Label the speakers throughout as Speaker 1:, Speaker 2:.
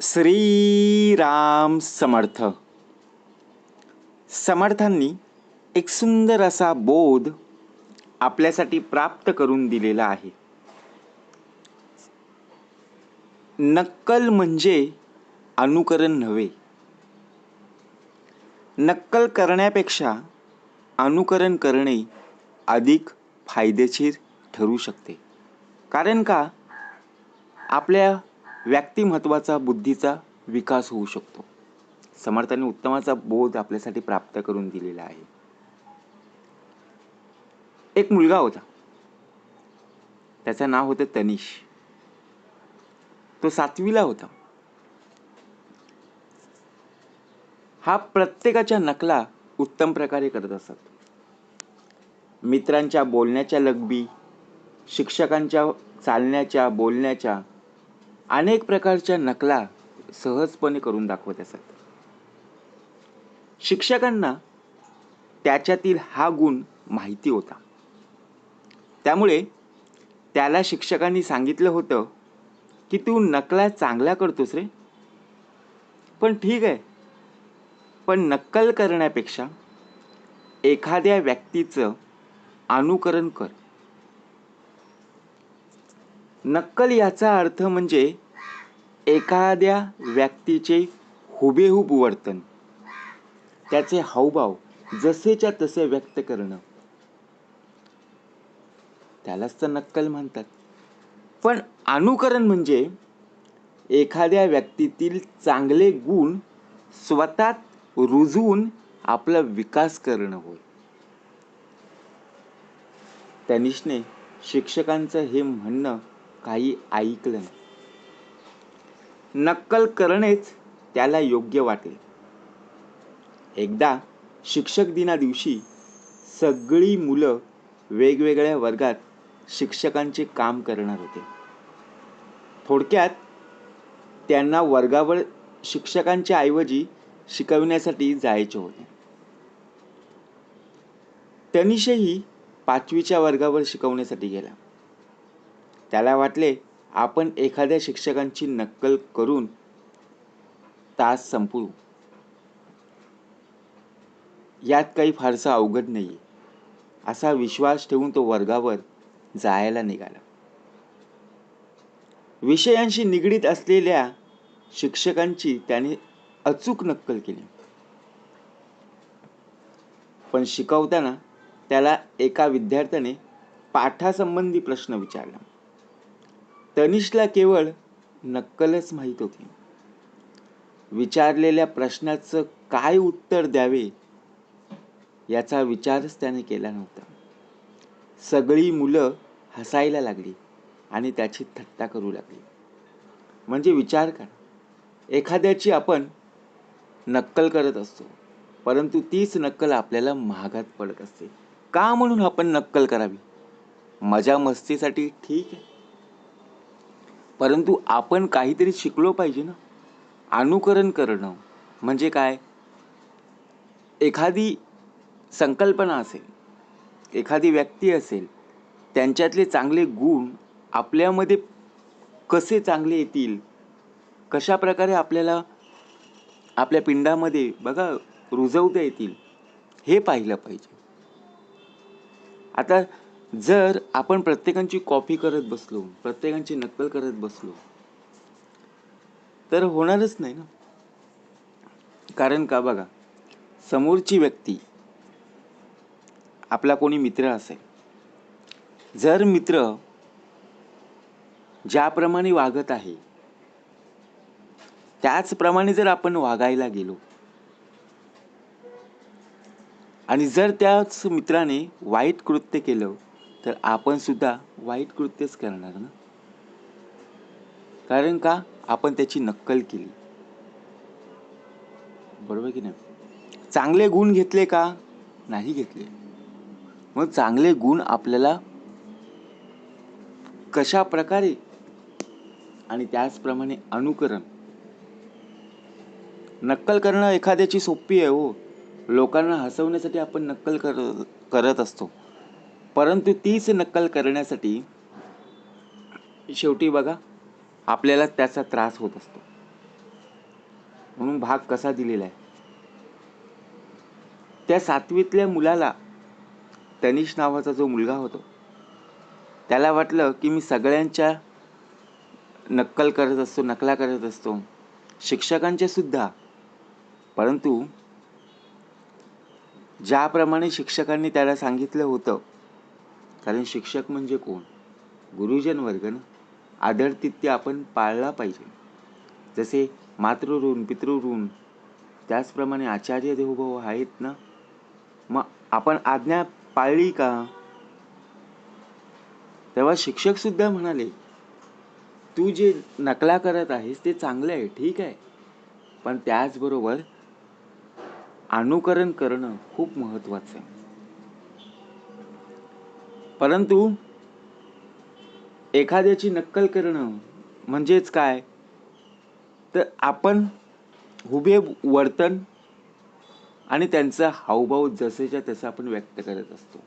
Speaker 1: श्रीराम समर्थ. समर्थांनी एक सुंदर असा बोध आपल्यासाठी प्राप्त करून दिलेला आहे. नक्कल म्हणजे अनुकरण नव्हे. नक्कल करण्यापेक्षा अनुकरण करणे अधिक फायदेशीर ठरू शकते. कारण का? आपल्या व्यक्तिमत्वाचा बुद्धीचा विकास होऊ शकतो. समर्थाने उत्तमाचा बोध आपल्यासाठी प्राप्त करून दिलेला आहे. एक मुलगा होता. त्याचं नाव होतं तनिष. तो सातवीला होता. हा प्रत्येकाच्या नकला उत्तम प्रकारे करत असत. मित्रांच्या बोलण्याच्या लगबी शिक्षकांच्या चालण्याच्या बोलण्याच्या अनेक प्रकारच्या नकला सहजपणे करून दाखवत असत. शिक्षकांना त्याच्यातील हा गुण माहिती होता. त्यामुळे त्याला शिक्षकांनी सांगितलं होतं की तू नकला चांगला करतोस रे. पण ठीक आहे. पण नक्कल करण्यापेक्षा एखाद्या व्यक्तीचं अनुकरण कर. नक्कल याचा अर्थ म्हणजे एखाद्या व्यक्तीचे हुबेहूब वर्तन. त्याचे हावभाव जसेच्या तसे व्यक्त करणं. त्यालाच तर नक्कल म्हणतात. पण अनुकरण म्हणजे एखाद्या व्यक्तीतील चांगले गुण स्वतःत रुजवून आपला विकास करणं होय. तनिषने शिक्षकांचं हे म्हणणं काही ऐकलं नाही. नक्कल करणेच त्याला योग्य वाटले. एकदा शिक्षक दिना दिवशी सगळी मुलं वेगवेगळ्या वर्गात शिक्षकांचे काम करणार होते. थोडक्यात त्यांना वर्गावर शिक्षकांच्या ऐवजी शिकवण्यासाठी जायचे होते. तनिषही पाचवीच्या वर्गावर शिकवण्यासाठी गेला. त्याला वाटले आपण एखाद्या शिक्षकांची नक्कल करून तास संपवू. यात काही फारसा अवघड नाही असा विश्वास ठेवून तो वर्गावर जायला निघाला. विषयांशी निगडीत असलेल्या शिक्षकांची त्याने अचूक नक्कल केली. पण शिकवताना त्याला एका विद्यार्थ्याने पाठासंबंधी प्रश्न विचारला. तनिषला केवळ नक्कलच माहीत होती. विचारलेल्या प्रश्नाचं काय उत्तर द्यावे याचा विचारच त्याने केला नव्हता. सगळी मुलं हसायला लागली आणि त्याची थट्टा करू लागली. म्हणजे विचार करा. एखाद्याची आपण नक्कल करत असतो परंतु तीच नक्कल आपल्याला महागात पडत असते. का म्हणून आपण नक्कल करावी? मजा मस्तीसाठी ठीक आहे. परंतु आपण काहीतरी शिकलो पाहिजे ना. अनुकरण करणं म्हणजे काय? एखादी संकल्पना असेल एखादी व्यक्ती असेल त्यांच्यातले चांगले गुण आपल्यामध्ये कसे चांगले येतील? कशा प्रकारे आपल्याला आपल्या पिंडामध्ये बघा रुजवता येतील हे पाहिलं पाहिजे. आता जर आपण प्रत्येकांची कॉपी करत बसलो प्रत्येकांची नक्कल करत बसलो तर होणारच नाही ना? कारण का बघा समोरची व्यक्ती आपला कोणी मित्र असेल जर मित्र ज्याप्रमाणे वागत आहे त्याचप्रमाणे जर आपण वागायला गेलो आणि जर त्याच मित्राने वाईट कृत्य केलं तर आपण सुद्धा वाईट कृत्यच करणार ना? कारण का? आपण त्याची नक्कल केली. बरोबर की नाही? चांगले गुण घेतले का? नाही घेतले. मग चांगले गुण आपल्याला कशा प्रकारे? आणि त्याचप्रमाणे अनुकरण. नक्कल करणं एखाद्याची सोपी आहे हो. लोकांना हसवण्यासाठी आपण नक्कल कर करत असतो. परंतु तीच नक्कल करण्यासाठी शेवटी बघा आपल्याला त्याचा त्रास होत असतो. म्हणून भाग कसा दिलेला आहे? त्या सातवीतल्या मुलाला तनिष नावाचा जो मुलगा होतो त्याला वाटलं की मी सगळ्यांच्या नक्कल करत असतो नकला करत असतो. शिक्षकांचे सुद्धा. परंतु ज्याप्रमाणे शिक्षकांनी त्याला सांगितलं होतं कारण शिक्षक म्हणजे कोण? गुरुजन वर्ग ना? आदरतिथ्य आपण पाळला पाहिजे. जसे मातृऋण पितृऋण त्याचप्रमाणे आचार्य देवभाव आहेत ना? मग आपण आज्ञा पाळली का? तेव्हा शिक्षक सुद्धा म्हणाले तू जे नकला करत आहेस ते चांगलं आहे ठीक आहे. पण त्याचबरोबर अनुकरण करणं खूप महत्वाचं आहे. परंतु एखाद्याची नक्कल करणं म्हणजेच काय? तर आपण हुबे वर्तन आणि त्यांचा हावभाव जसेच्या तसं आपण व्यक्त करत असतो.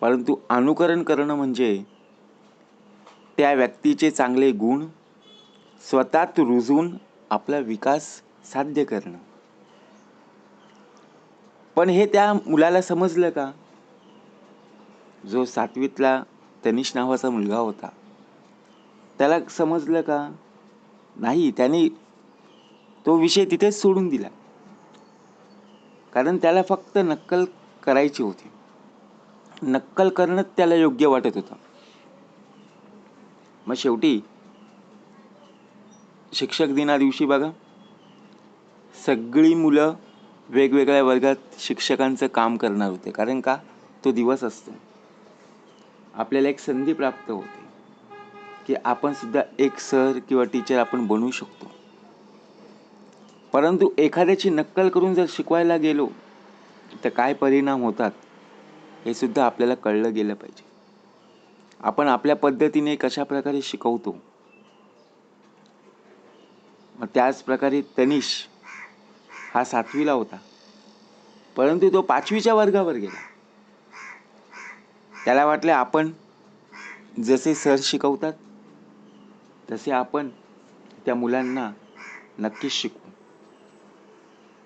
Speaker 1: परंतु अनुकरण करणं म्हणजे त्या व्यक्तीचे चांगले गुण स्वतःत रुजवून आपला विकास साध्य करणं. पण हे त्या मुलाला समजलं का? जो सातवीतला तनिष नावाचा मुलगा होता. त्याला समजलं का? नाही त्याने तो विषय तिथेच सोडून दिला. कारण त्याला फक्त नक्कल करायची होती. नक्कल करणं त्याला योग्य वाटत होतं. मग शेवटी शिक्षक दिना दिवशी बघा. सगळी मुलं वेगवेगळ्या वर्गात शिक्षकांचं काम करणार होते. कारण का? तो दिवस असतो. आपल्याला एक संधी प्राप्त होते. की आपण सुद्धा एक सर किंवा टीचर आपण बनवू शकतो. परंतु एखाद्याची नक्कल करून जर शिकवायला गेलो तर काय परिणाम होतात हे सुद्धा आपल्याला कळलं गेलं पाहिजे. आपण आपल्या पद्धतीने कशा प्रकारे शिकवतो मग त्याच प्रकारे तनिष हा सातवीला होता. परंतु तो पाचवीच्या वर्गावर गेला. त्याला वाटले आपण जसे सर शिकवतात तसे आपण त्या मुलांना नक्कीच शिकवू.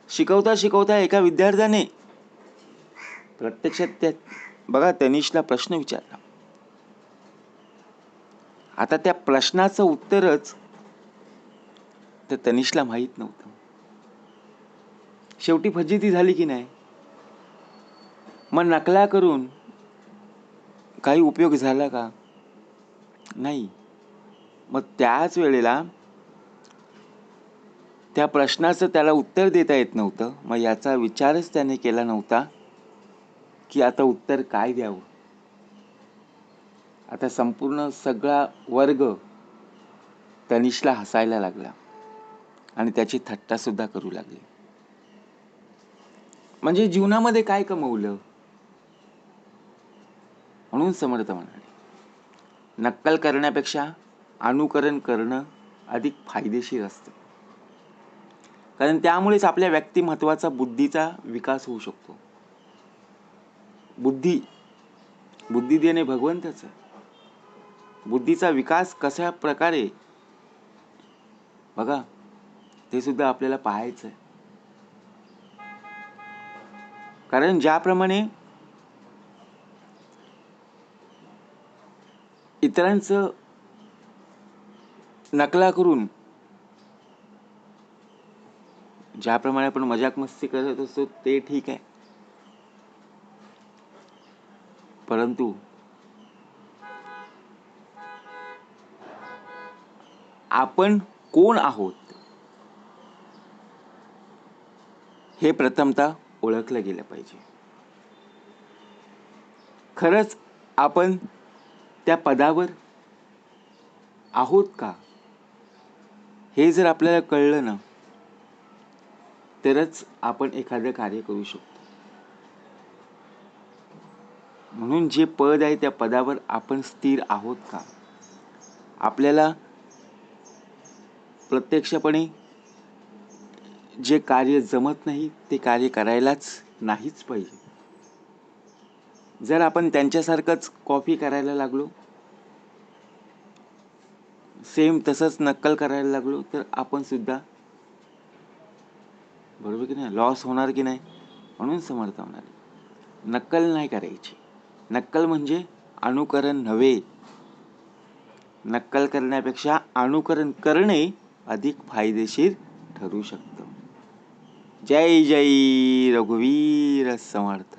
Speaker 1: शिकवता शिकवता एका विद्यार्थ्याने प्रत्यक्षात त्या बघा तनिषला प्रश्न विचारला. आता त्या प्रश्नाचं उत्तरच तर तनिषला माहीत नव्हतं. शेवटी फजिती झाली की नाही? मग नकला करून काही उपयोग झाला का? नाही. मग त्याच वेळेला त्या प्रश्नाचं त्याला उत्तर देता येत नव्हतं. मग याचा विचारच त्याने केला नव्हता की आता उत्तर काय द्यावं? आता संपूर्ण सगळा वर्ग तनिषला हसायला लागला आणि त्याची थट्टा सुद्धा करू लागली. म्हणजे जीवनामध्ये काय कमवलं? म्हणून समर्थ म्हणाले. नक्कल करण्यापेक्षा अनुकरण करणं अधिक फायदेशीर असतं. कारण त्यामुळेच आपल्या व्यक्तिमत्वाचा बुद्धीचा विकास होऊ शकतो. बुद्धी बुद्धी देणे भगवंताचं बुद्धीचा विकास कशा प्रकारे बघा ते सुद्धा आपल्याला पाहायचं आहे कारण ज्याप्रमाणे इतरांचं नकला करून ज्याप्रमाणे आपण मजाक मस्ती करत असतो ते ठीक आहे. परंतु आपण कोण आहोत हे प्रथमतः ओळखलं गेलं पाहिजे. खरंच आपण त्या पदावर आहोत का? हे जर आपल्याला कळलं ना तरच आपण एखादं कार्य करू शकतो. म्हणून जे पद आहे त्या पदावर आपण स्थिर आहोत का? आपल्याला प्रत्यक्षपणे जे कार्य जमत नाही ते कार्य करायलाच नाहीच पाहिजे. जर आपण त्यांच्यासारखंच कॉपी करायला लागलो सेम तसंच नक्कल करायला लागलो तर आपण सुद्धा बरोबर की नाही? लॉस होणार की नाही? म्हणून समर्थ होणार नक्कल नाही करायची. नक्कल म्हणजे अनुकरण नव्हे. नक्कल करण्यापेक्षा अनुकरण करणे अधिक फायदेशीर ठरू शकतं. जय जय रघुवीर समर्थ.